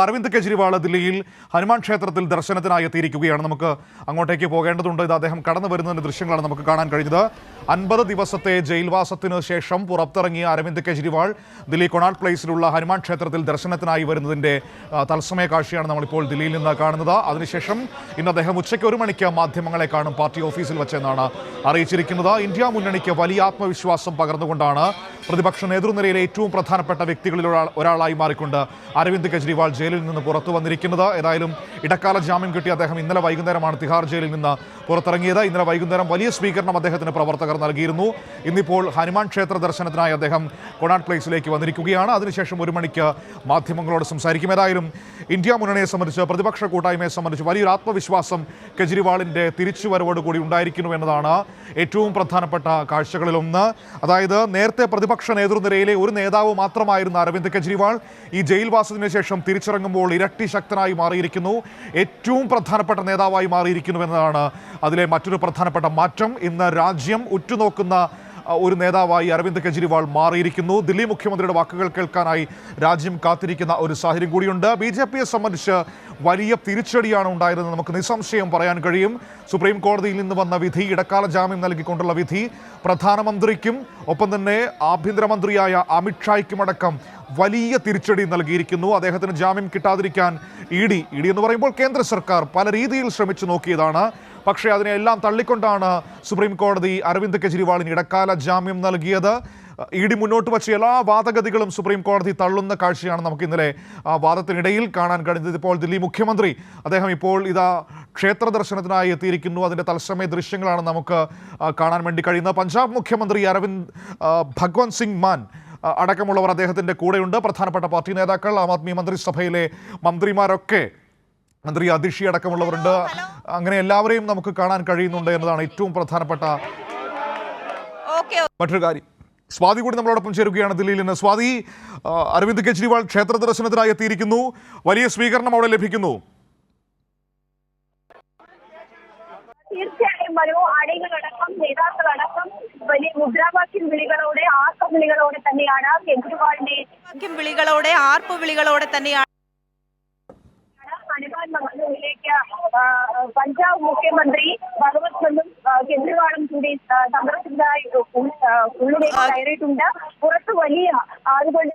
അരവിന്ദ് കെജ്രിവാൾ ദില്ലിയിൽ ഹനുമാൻ ക്ഷേത്രത്തിൽ ദർശനത്തിനായി എത്തിയിരിക്കുകയാണ്. നമുക്ക് അങ്ങോട്ടേക്ക് പോകേണ്ടതുണ്ട്. ഇത് അദ്ദേഹം കടന്നു വരുന്നതിന്റെ ദൃശ്യങ്ങളാണ് നമുക്ക് കാണാൻ കഴിഞ്ഞത്. അൻപത് ദിവസത്തെ ജയിൽവാസത്തിനു ശേഷം പുറത്തിറങ്ങിയ അരവിന്ദ് കെജ്രിവാൾ ദില്ലി കൊണാട്ട് പ്ലേസിലുള്ള ഹനുമാൻ ക്ഷേത്രത്തിൽ ദർശനത്തിനായി വരുന്നതിന്റെ തത്സമയ കാഴ്ചയാണ് നമ്മളിപ്പോൾ ദില്ലിയിൽ നിന്ന് കാണുന്നത്. അതിനുശേഷം ഇന്ന് അദ്ദേഹം ഉച്ചയ്ക്ക് ഒരു മണിക്ക് മാധ്യമങ്ങളെ കാണും. പാർട്ടി ഓഫീസിൽ വെച്ചെന്നാണ് അറിയിച്ചിരിക്കുന്നത്. ഇന്ത്യ മുന്നണിക്ക് വലിയ ആത്മവിശ്വാസം പകർന്നുകൊണ്ടാണ് പ്രതിപക്ഷ നേതൃനിരയിലെ ഏറ്റവും പ്രധാനപ്പെട്ട വ്യക്തികളിൽ ഒരാളായി മാറിക്കൊണ്ട് അരവിന്ദ് കെജ്രിവാൾ ജയിലിൽ നിന്ന് പുറത്തു വന്നിരിക്കുന്നത്. ഏതായാലും ഇടക്കാല ജാമ്യം കിട്ടി അദ്ദേഹം ഇന്നലെ വൈകുന്നേരമാണ് തിഹാർ ജയിലിൽ നിന്ന് പുറത്തിറങ്ങിയത്. ഇന്നലെ വൈകുന്നേരം വലിയ സ്വീകരണം അദ്ദേഹത്തിന് പ്രവർത്തകർ നൽകിയിരുന്നു. ഇന്നിപ്പോൾ ഹനുമാൻ ക്ഷേത്ര ദർശനത്തിനായി അദ്ദേഹം കൊണാട്ട് പ്ലേസിലേക്ക് വന്നിരിക്കുകയാണ്. അതിനുശേഷം ഒരു മണിക്ക് മാധ്യമങ്ങളോട് സംസാരിക്കും. ഏതായാലും ഇന്ത്യ മുന്നണിയെ സംബന്ധിച്ച് പ്രതിപക്ഷ കൂട്ടായ്മയെ സംബന്ധിച്ച് വലിയൊരു ആത്മവിശ്വാസം കെജ്രിവാളിന്റെ തിരിച്ചുവരവോടുകൂടി ഉണ്ടായിരിക്കുന്നു എന്നതാണ് ഏറ്റവും പ്രധാനപ്പെട്ട കാഴ്ചകളിലൊന്ന്. അതായത് നേരത്തെ പ്രതിപക്ഷ നേതൃനിരയിലെ ഒരു നേതാവ് മാത്രമായിരുന്ന അരവിന്ദ് കെജ്രിവാൾ ഈ ജയിൽവാസത്തിന് ശേഷം തിരിച്ചിറങ്ങുമ്പോൾ ഇരട്ടി ശക്തനായി മാറിയിരിക്കുന്നു. ഏറ്റവും പ്രധാനപ്പെട്ട നേതാവായി മാറിയിരിക്കുന്നു എന്നതാണ് അതിലെ മറ്റൊരു പ്രധാനപ്പെട്ട മാറ്റം. ഇന്ന് രാജ്യം ഉറ്റുനോക്കുന്ന ഒരു നേതാവായി അരവിന്ദ് കെജ്രിവാൾ മാറിയിരിക്കുന്നു. ദില്ലി മുഖ്യമന്ത്രിയുടെ വാക്കുകൾ കേൾക്കാനായി രാജ്യം കാത്തിരിക്കുന്ന ഒരു സാഹചര്യം കൂടിയുണ്ട്. ബി ജെ പിയെ സംബന്ധിച്ച് വലിയ തിരിച്ചടിയാണ് ഉണ്ടായിരുന്നത്. നമുക്ക് നിസ്സംശയം പറയാൻ കഴിയും. സുപ്രീം കോടതിയിൽ നിന്ന് വന്ന വിധി ഇടക്കാല ജാമ്യം നൽകിക്കൊണ്ടുള്ള വിധി പ്രധാനമന്ത്രിക്കും ഒപ്പം തന്നെ ആഭ്യന്തരമന്ത്രിയായ അമിത്ഷായ്ക്കുമടക്കം വലിയ തിരിച്ചടി നൽകിയിരിക്കുന്നു. അദ്ദേഹത്തിന് ജാമ്യം കിട്ടാതിരിക്കാൻ ഇ ഡി ഇ ഡി എന്ന് പറയുമ്പോൾ കേന്ദ്ര സർക്കാർ പല രീതിയിൽ ശ്രമിച്ചു നോക്കിയതാണ്. പക്ഷേ അതിനെല്ലാം തള്ളിക്കൊണ്ടാണ് സുപ്രീം കോടതി അരവിന്ദ് കെജ്രിവാളിന് ഇടക്കാല ജാമ്യം നൽകിയത്. ഇ ഡി മുന്നോട്ട് വച്ച എല്ലാ വാദഗതികളും സുപ്രീം കോടതി തള്ളുന്ന കാഴ്ചയാണ് നമുക്ക് ഇന്നലെ ആ വാദത്തിനിടയിൽ കാണാൻ കഴിഞ്ഞത്. ഇപ്പോൾ ദില്ലി മുഖ്യമന്ത്രി അദ്ദേഹം ഇപ്പോൾ ഇതാ ക്ഷേത്ര ദർശനത്തിനായി എത്തിയിരിക്കുന്നു. അതിന്റെ തത്സമയ ദൃശ്യങ്ങളാണ് നമുക്ക് കാണാൻ വേണ്ടി കഴിയുന്നത്. പഞ്ചാബ് മുഖ്യമന്ത്രി അരവിന്ദ് ഭഗവന്ത് സിംഗ് മാൻ അടക്കമുള്ളവർ അദ്ദേഹത്തിന്റെ കൂടെയുണ്ട്. പ്രധാനപ്പെട്ട പാർട്ടി നേതാക്കൾ ആം ആദ്മി മന്ത്രിസഭയിലെ മന്ത്രിമാരൊക്കെ മന്ത്രി അതിഷി അടക്കമുള്ളവരുണ്ട്. അങ്ങനെ എല്ലാവരെയും നമുക്ക് കാണാൻ കഴിയുന്നുണ്ട് എന്നതാണ് ഏറ്റവും പ്രധാനപ്പെട്ട ഓക്കെ മറ്റൊരു കാര്യം. സ്വാതി കൂടി നമ്മളോടൊപ്പം ചേരുകയാണ് ദില്ലിയിൽ നിന്ന്. സ്വാതി അരവിന്ദ് കെജ്രിവാൾ ക്ഷേത്ര ദർശനത്തിനായി എത്തിയിരിക്കുന്നു. വലിയ സ്വീകരണം അവിടെ ലഭിക്കുന്നു. തീർച്ചയായും മനു അണികളടക്കം നേതാക്കളടക്കം വലിയ മുദ്രാവാക്യം വിളികളോടെ ആക്ക വിളികളോടെ തന്നെയാണ് കെജ്രിവാളിന്റെ വിളികളോടെ ആർപ്പ് വിളികളോടെ തന്നെയാണ് പഞ്ചാബ് മുഖ്യമന്ത്രി ഭഗവത് സിംഗും കെജ്രിവാളും കൂടി സന്ദർശിച്ചതായി ഉള്ളിലേക്ക് കയറിയിട്ടുണ്ട്. പുറത്ത് വലിയ ആളുകളുടെ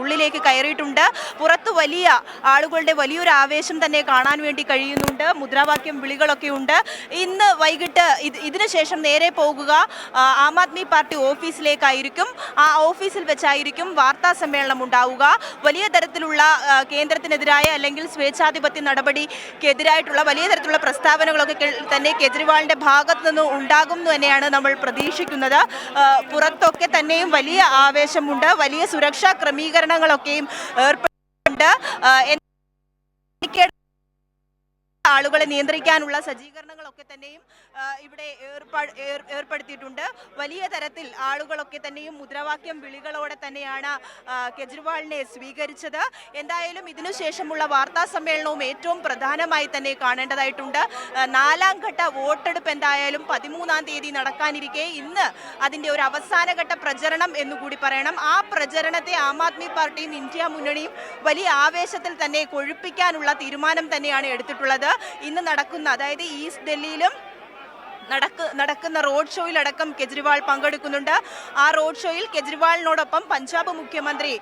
ഉള്ളിലേക്ക് കയറിയിട്ടുണ്ട്. പുറത്ത് വലിയ ആളുകളുടെ വലിയൊരു ആവേശം തന്നെ കാണാൻ വേണ്ടി കഴിയുന്നുണ്ട്. മുദ്രാവാക്യം വിളികളൊക്കെ ഉണ്ട്. ഇന്ന് വൈകിട്ട് ഇത് ഇതിനു ശേഷം നേരെ പോകുക ആ, ആദ്മി പാർട്ടി ഓഫീസിലേക്കായിരിക്കും. ആ ഓഫീസിൽ വെച്ചായിരിക്കും വാർത്താ സമ്മേളനം ഉണ്ടാവുക. വലിയ തരത്തിലുള്ള കേന്ദ്രത്തിനെതിരായ അല്ലെങ്കിൽ സ്വേച്ഛാധിപത്യ നടപടിക്കെതിരായിട്ടുള്ള വലിയ തരത്തിലുള്ള പ്രസ്താവനകളൊക്കെ തന്നെ കെജ്രിവാളിന്റെ ഭാഗത്തു നിന്ന് ഉണ്ടാകും തന്നെയാണ് നമ്മൾ പ്രതീക്ഷിക്കുന്നത്. പുറത്തൊക്കെ തന്നെയും വലിയ ആവേശമുണ്ട്. വലിയ സുരക്ഷാ ക്രമീകരണങ്ങളൊക്കെയും ഏർപ്പെട്ടിട്ടുണ്ട് ആളുകളെ നിയന്ത്രിക്കാനുള്ള സജ്ജീകരണങ്ങളൊക്കെ തന്നെയും ഇവിടെ ഏർപ്പെടുത്തിയിട്ടുണ്ട്. വലിയ തരത്തിൽ ആളുകളൊക്കെ തന്നെയും മുദ്രാവാക്യം വിളികളോടെ തന്നെയാണ് കെജ്രിവാളിനെ സ്വീകരിച്ചത്. എന്തായാലും ഇതിനുശേഷമുള്ള വാർത്താ സമ്മേളനവും ഏറ്റവും പ്രധാനമായി തന്നെ കാണേണ്ടതായിട്ടുണ്ട്. നാലാം ഘട്ട വോട്ടെടുപ്പ് എന്തായാലും പതിമൂന്നാം തീയതി നടക്കാനിരിക്കെ. ഇന്ന് അതിന്റെ ഒരു അവസാനഘട്ട പ്രചരണം എന്നുകൂടി പറയണം. ആ പ്രചരണത്തെ ആം ആദ്മി പാർട്ടിയും ഇന്ത്യ മുന്നണിയും വലിയ ആവേശത്തിൽ തന്നെ കൊഴുപ്പിക്കാനുള്ള തീരുമാനം തന്നെയാണ് എടുത്തിട്ടുള്ളത്. ഇന്ന് നടക്കുന്ന അതായത് ഈസ്റ്റ് ഡൽഹിയിലും നടക്ക് നടക്കുന്ന റോഡ് ഷോയിലടക്കം കെജ്രിവാൾ പങ്കെടുക്കുന്നുണ്ട്. ആ റോഡ് ഷോയിൽ കെജ്രിവാളിനോടൊപ്പം പഞ്ചാബ് മുഖ്യമന്ത്രി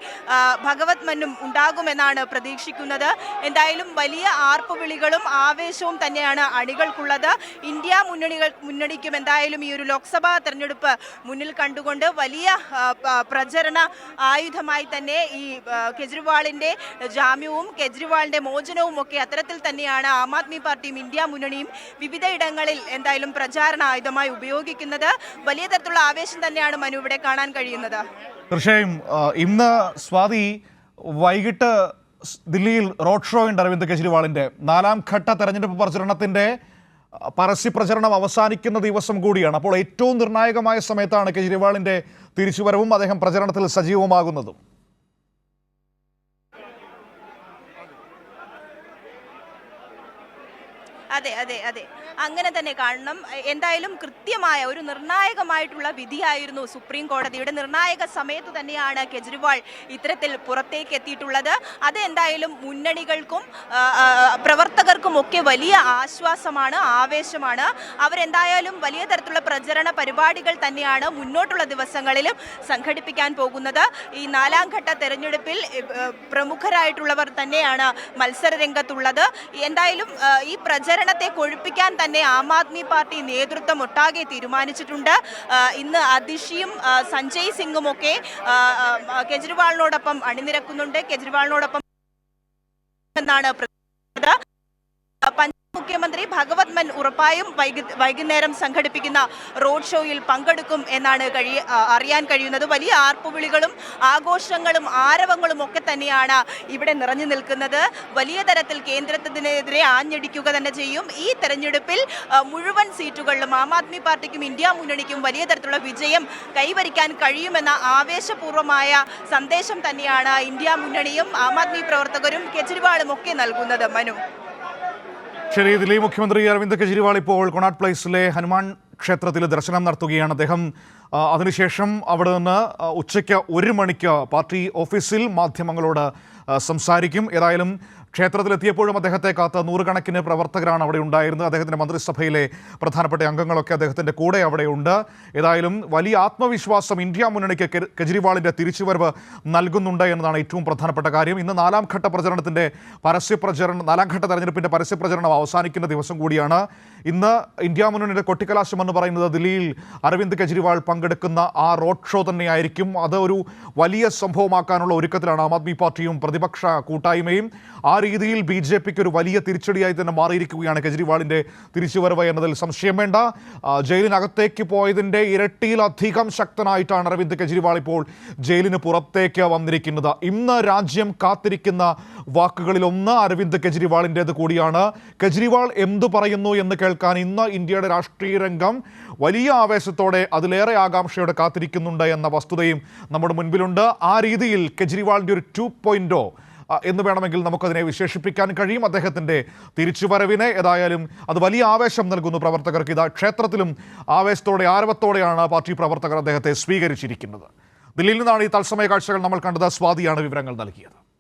ഭഗവത് മന്നും ഉണ്ടാകുമെന്നാണ് പ്രതീക്ഷിക്കുന്നത്. എന്തായാലും വലിയ ആർപ്പുവിളികളും ആവേശവും തന്നെയാണ് അണികൾക്കുള്ളത്. ഇന്ത്യ മുന്നണികൾ മുന്നണിക്കും എന്തായാലും ഈ ഒരു ലോക്സഭാ തെരഞ്ഞെടുപ്പ് മുന്നിൽ കണ്ടുകൊണ്ട് വലിയ പ്രചരണ ആയുധമായി തന്നെ ഈ കെജ്രിവാളിന്റെ ജാമ്യവും കെജ്രിവാളിന്റെ മോചനവും ഒക്കെ അത്തരത്തിൽ തന്നെയാണ് ആം ആദ്മി പാർട്ടിയും ഇന്ത്യ മുന്നണിയും വിവിധ ഇടങ്ങളിൽ എന്തായാലും പ്രചാരണ ആയുധമായി ഉപയോഗിക്കുന്നത് വലിയ തരത്തിലുള്ള ആവേശം തന്നെയാണ് മനു ഇവിടെ കാണാൻ കഴിയുന്നത്. തീർച്ചയായും ഇന്ന് സ്വാതി വൈകിട്ട് ദില്ലിയിൽ റോഡ് ഷോ ഉണ്ട് അരവിന്ദ് കെജ്രിവാളിന്റെ. നാലാം ഘട്ട തെരഞ്ഞെടുപ്പ് പ്രചരണത്തിന്റെ പരസ്യപ്രചരണം പരസ്യ പ്രചരണം അവസാനിക്കുന്ന ദിവസം കൂടിയാണ്. അപ്പോൾ ഏറ്റവും നിർണായകമായ സമയത്താണ് കെജ്രിവാളിന്റെ തിരിച്ചുവരവും അദ്ദേഹം പ്രചരണത്തിൽ സജീവമാകുന്നതും. അതെ അതെ അതെ. അങ്ങനെ തന്നെ കാണണം. എന്തായാലും കൃത്യമായ ഒരു നിർണായകമായിട്ടുള്ള വിധിയായിരുന്നു സുപ്രീം കോടതിയുടെ. നിർണായക സമയത്ത് തന്നെയാണ് കെജ്രിവാൾ ഇത്തരത്തിൽ പുറത്തേക്ക് എത്തിയിട്ടുള്ളത്. അത് എന്തായാലും മുന്നണികൾക്കും പ്രവർത്തകർക്കും ഒക്കെ വലിയ ആശ്വാസമാണ് ആവേശമാണ്. അവരെന്തായാലും വലിയ തരത്തിലുള്ള പ്രചരണ പരിപാടികൾ തന്നെയാണ് മുന്നോട്ടുള്ള ദിവസങ്ങളിലും സംഘടിപ്പിക്കാൻ പോകുന്നത്. ഈ നാലാം ഘട്ട തെരഞ്ഞെടുപ്പിൽ പ്രമുഖരായിട്ടുള്ളവർ തന്നെയാണ് മത്സര രംഗത്തുള്ളത് എന്തായാലും ഈ പ്രചരണത്തെ കൊഴുപ്പിക്കാൻ തന്നെ ആം ആദ്മി പാർട്ടി നേതൃത്വം ഒട്ടാകെ തീരുമാനിച്ചിട്ടുണ്ട് ഇന്ന് അതിഷിയും സഞ്ജയ് സിംഗും ഒക്കെ കെജ്രിവാളിനോടൊപ്പം അണിനിരക്കുന്നുണ്ട് കെജ്രിവാളിനോടൊപ്പം എന്നാണ്. പഞ്ചാബ് മുഖ്യമന്ത്രി ഭഗവത് മൻ ഉറപ്പായും വൈകുന്നേരം സംഘടിപ്പിക്കുന്ന റോഡ് ഷോയിൽ പങ്കെടുക്കും എന്നാണ് കഴിയ അറിയാൻ കഴിയുന്നത്. വലിയ ആർപ്പുവിളികളും ആഘോഷങ്ങളും ആരവങ്ങളും ഒക്കെ തന്നെയാണ് ഇവിടെ നിറഞ്ഞു നിൽക്കുന്നത്. വലിയ തരത്തിൽ കേന്ദ്രത്തിനെതിരെ ആഞ്ഞടിക്കുക തന്നെ ചെയ്യും. ഈ തെരഞ്ഞെടുപ്പിൽ മുഴുവൻ സീറ്റുകളിലും ആം ആദ്മി പാർട്ടിക്കും ഇന്ത്യ മുന്നണിക്കും വലിയ തരത്തിലുള്ള വിജയം കൈവരിക്കാൻ കഴിയുമെന്ന ആവേശപൂർവമായ സന്ദേശം തന്നെയാണ് ഇന്ത്യ മുന്നണിയും ആം ആദ്മി പ്രവർത്തകരും കെജ്രിവാളും ഒക്കെ നൽകുന്നത്. മനു. ശരി ദില്ലി മുഖ്യമന്ത്രി അരവിന്ദ് കെജ്രിവാൾ ഇപ്പോൾ കൊണാട്ട് പ്ലേസിലെ ഹനുമാൻ ക്ഷേത്രത്തിൽ ദർശനം നടത്തുകയാണ്. അദ്ദേഹം അതിനുശേഷം അവിടെ നിന്ന് ഉച്ചയ്ക്ക് ഒരു മണിക്ക് പാർട്ടി ഓഫീസിൽ മാധ്യമങ്ങളോട് സംസാരിക്കും. ഏതായാലും ക്ഷേത്രത്തിലെത്തിയപ്പോഴും അദ്ദേഹത്തെ കാത്ത് നൂറുകണക്കിന് പ്രവർത്തകരാണ് അവിടെ ഉണ്ടായിരുന്നത്. അദ്ദേഹത്തിന്റെ മന്ത്രിസഭയിലെ പ്രധാനപ്പെട്ട അംഗങ്ങളൊക്കെ അദ്ദേഹത്തിന്റെ കൂടെ അവിടെയുണ്ട് ഏതായാലും വലിയ ആത്മവിശ്വാസം ഇന്ത്യ മുന്നണിക്ക് കെജ്രിവാളിന്റെ തിരിച്ചുവരവ് നൽകുന്നുണ്ട് എന്നതാണ് ഏറ്റവും പ്രധാനപ്പെട്ട കാര്യം. ഇന്ന് നാലാം ഘട്ട പ്രചരണത്തിന്റെ പരസ്യ പ്രചരണം നാലാം ഘട്ട തെരഞ്ഞെടുപ്പിന്റെ പരസ്യ പ്രചരണം അവസാനിക്കുന്ന ദിവസം കൂടിയാണ്. ഇന്ന് ഇന്ത്യ മുന്നണിയുടെ കൊട്ടിക്കലാശം എന്ന് പറയുന്നത് ദില്ലിയിൽ അരവിന്ദ് കെജ്രിവാൾ പങ്കെടുക്കുന്ന ആ റോഡ് ഷോ തന്നെയായിരിക്കും. അത് ഒരു വലിയ സംഭവമാക്കാനുള്ള ഒരുക്കത്തിലാണ് ആം ആദ്മി പാർട്ടിയും പ്രതിപക്ഷ കൂട്ടായ്മയും. ആ രീതിയിൽ ബി ജെ പിക്ക് ഒരു വലിയ തിരിച്ചടിയായി തന്നെ മാറിയിരിക്കുകയാണ് കെജ്രിവാളിന്റെ തിരിച്ചുവരവ് എന്നതിൽ സംശയം വേണ്ട. ജയിലിനകത്തേക്ക് പോയതിന്റെ ഇരട്ടിയിലധികം ശക്തനായിട്ടാണ് അരവിന്ദ് കെജ്രിവാൾ ഇപ്പോൾ ജയിലിന് പുറത്തേക്ക് വന്നിരിക്കുന്നത്. ഇന്ന് രാജ്യം കാത്തിരിക്കുന്ന വാക്കുകളിലൊന്ന് അരവിന്ദ് കെജ്രിവാളിന്റേത് കൂടിയാണ്. കെജ്രിവാൾ എന്തു പറയുന്നു എന്ന് കേൾക്കാൻ ഇന്ന് ഇന്ത്യയുടെ രാഷ്ട്രീയ രംഗം വലിയ ആവേശത്തോടെ അതിലേറെ ആകാംക്ഷയോടെ കാത്തിരിക്കുന്നുണ്ട് എന്ന വസ്തുതയും നമ്മുടെ മുൻപിലുണ്ട്. ആ രീതിയിൽ കെജ്രിവാളിന്റെ ഒരു ടു പോയിന്റോ എന്ന് വേണമെങ്കിൽ നമുക്കതിനെ വിശേഷിപ്പിക്കാൻ കഴിയും അദ്ദേഹത്തിന്റെ തിരിച്ചുവരവിനെ. ഏതായാലും അത് വലിയ ആവേശം നൽകുന്നു പ്രവർത്തകർക്ക്. ഇതാ ക്ഷേത്രത്തിലും ആവേശത്തോടെ ആരവത്തോടെയാണ് പാർട്ടി പ്രവർത്തകർ അദ്ദേഹത്തെ സ്വീകരിച്ചിരിക്കുന്നത്. ദില്ലിയിൽ നിന്നാണ് ഈ തത്സമയ കാഴ്ചകൾ നമ്മൾ കണ്ടത്. സ്വാതിയാണ് വിവരങ്ങൾ നൽകിയത്.